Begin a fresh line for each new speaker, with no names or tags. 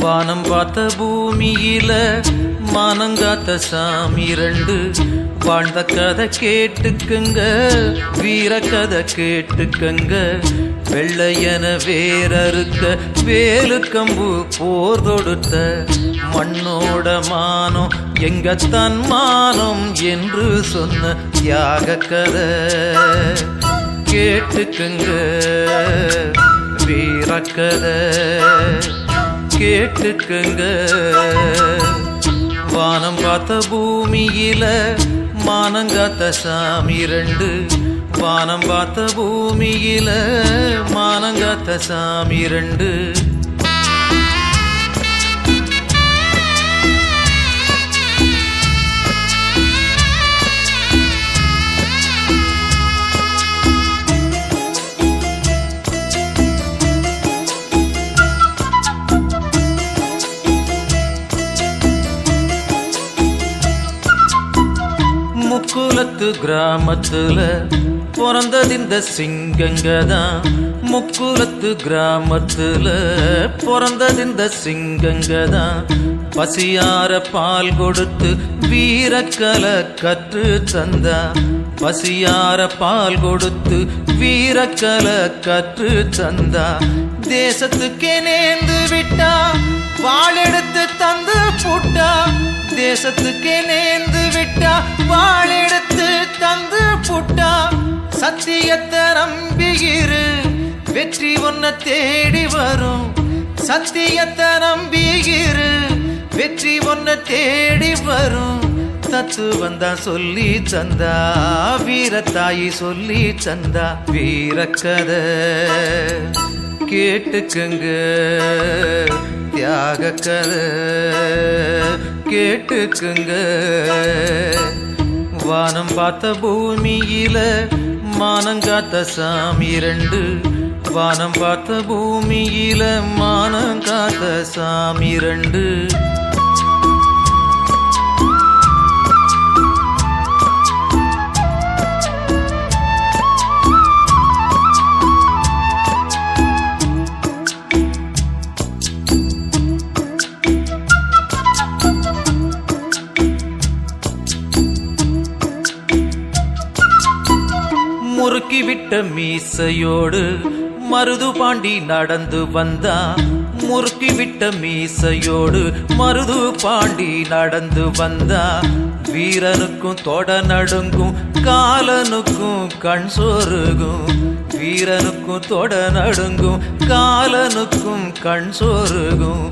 வானம் பார்த்த பூமியில மானங்காத்த சாமி ரெண்டு வாழ்ந்த கதை கேட்டுக்குங்க வீர கதை கேட்டுக்குங்க. வெள்ளையன வேறறுக்க வேலு கம்பு போர் தொடுத்த. மண்ணோட மானம் எங்க தன் மானம் என்று சொன்ன தியாக கதை. கேட்டுக்குங்க வீரக்கதை கேட்டுக்கங்க. வானம் பார்த்த பூமியில மானங்காத்த சாமி ரெண்டு. வானம் பார்த்த பூமியில மானங்காத்த சாமி ரெண்டு. முக்குலத்து கிராமத்துல பிறந்தது இந்த சிங்கங்க தான் முக்குலத்து கிராமத்துல பிறந்தது இந்த சிங்கங்க தான் பசியார பால் கொடுத்து வீரக்கலை கற்று தந்தா. பசியார பால் கொடுத்து வீரக்கலை கற்று தந்தா. தேசத்துக்கே நேர்ந்து விட்டா வாழெடுத்து தந்து புட்டா. தேசத்துக்கே நேர்ந்து விட்டா வாழ் சத்தியத்தை நம்பியிரு வெற்றி உன்னை தேடி வரும். சத்தியத்தை நம்பியிரு வெற்றி உன்னை தேடி வரும். தத்து வந்தா சொல்லி சந்தா வீரத்தாயி சொல்லி சந்தா வீரக்கத. கேட்டுக்குங்க தியாக கதை கேட்டுக்குங்க வானம் பார்த்த பூமியில மானங்காத்த சாமி ரெண்டு. வானம் பார்த்த பூமியில மானங்காத்த சாமி ரெண்டு. முறுக்கி மீசையோடு மருது பாண்டி நடந்து வந்தா. முறுக்கிவிட்ட மீசையோடு மருது பாண்டி நடந்து வந்தா. வீரனுக்கும் தொட நடுங்கும் காலனுக்கும் கண் சோறுகும். வீரனுக்கும் தொட நடுங்கும் காலனுக்கும் கண் சோறுகும்.